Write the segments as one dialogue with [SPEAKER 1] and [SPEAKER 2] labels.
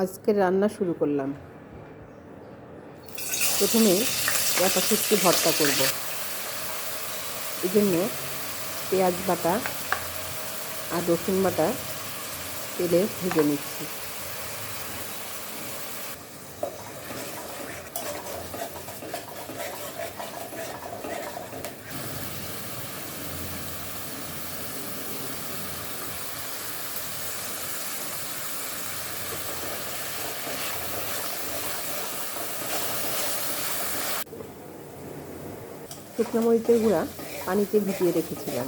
[SPEAKER 1] আজকে রান্না শুরু করলাম। প্রথমে একটা শুক্তি ভর্তা করব। এই জন্য পেঁয়াজ বাটা আর রসুন বাটা তেলে ভেজে নিচ্ছি। শুকনো মরিচের গুঁড়া পানিতে ভিজিয়ে রেখেছিলাম।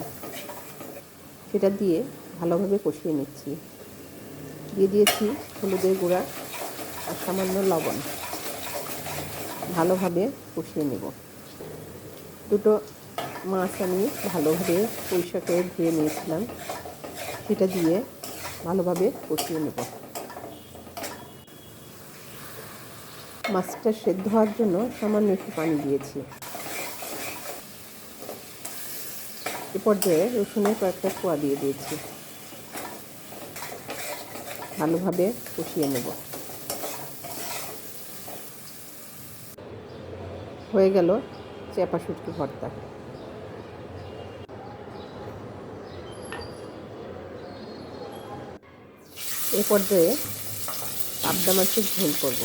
[SPEAKER 1] সেটা দিয়ে ভালোভাবে কষিয়ে নিচ্ছি। দিয়ে দিয়েছি হলুদের গুঁড়া আর সামান্য লবণ। ভালোভাবে কষিয়ে নেব। দুটো মাছ আমি ভালোভাবে পরিষ্কার করে ধুয়ে নিয়েছিলাম। সেটা দিয়ে ভালোভাবে কষিয়ে নেব। মাছটা সেদ্ধ হওয়ার জন্য সামান্য একটু পানি দিয়েছি। এ পর্যায়ে রসুনের কয়েকটা কোয়া দিয়ে দিয়েছি। ভালোভাবে কষিয়ে নেব। হয়ে গেল চেপা শুটকি ভর্তা। এ পর্যায়ে পাবদা মাছের ঝোল করব।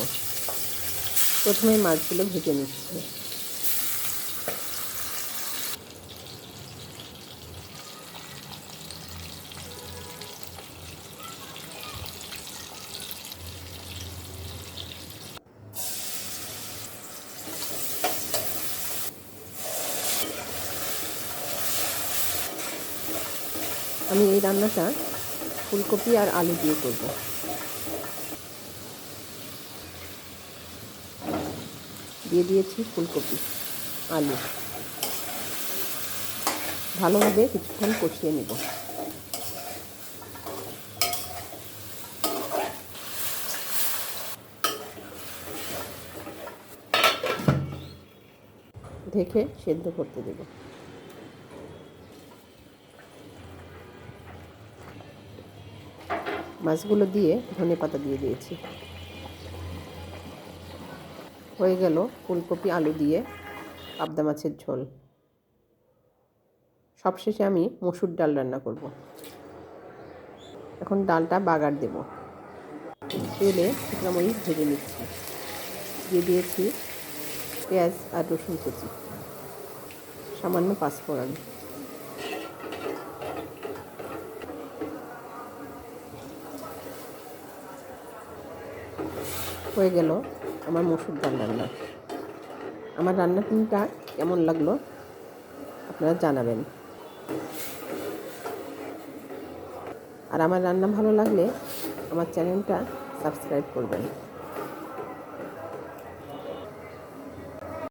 [SPEAKER 1] প্রথমে মাছগুলো ভেজে নিচ্ছি। আমি এই রান্নাটা ফুলকপি আর আলু দিয়ে করব। দিয়ে দিয়েছি ফুলকপি, আলু। ভালোভাবে কিছুক্ষণ কষিয়ে নেব। ঢেকে সেদ্ধ করতে দেবো। মাছগুলো দিয়ে ধনে পাতা দিয়ে দিয়েছি। হয়ে গেল ফুলকপি, আলু দিয়ে পাবদা মাছের ঝোল। সবশেষে আমি মসুর ডাল রান্না করব। এখন ডালটা বাগার দেব। তেলে শুকনো মরিচ ভেজে নিচ্ছি। দিয়ে দিয়েছি পেঁয়াজ আর রসুন কুচি। সামান্য পাঁচফোড়ন। হয়ে গেল আমার মসুর ডাল রান্না। আমার রান্না রান্নাটা কেমন লাগল আপনারা জানাবেন। আর আমার রান্না ভালো লাগলে আমার চ্যানেলটা সাবস্ক্রাইব করবেন।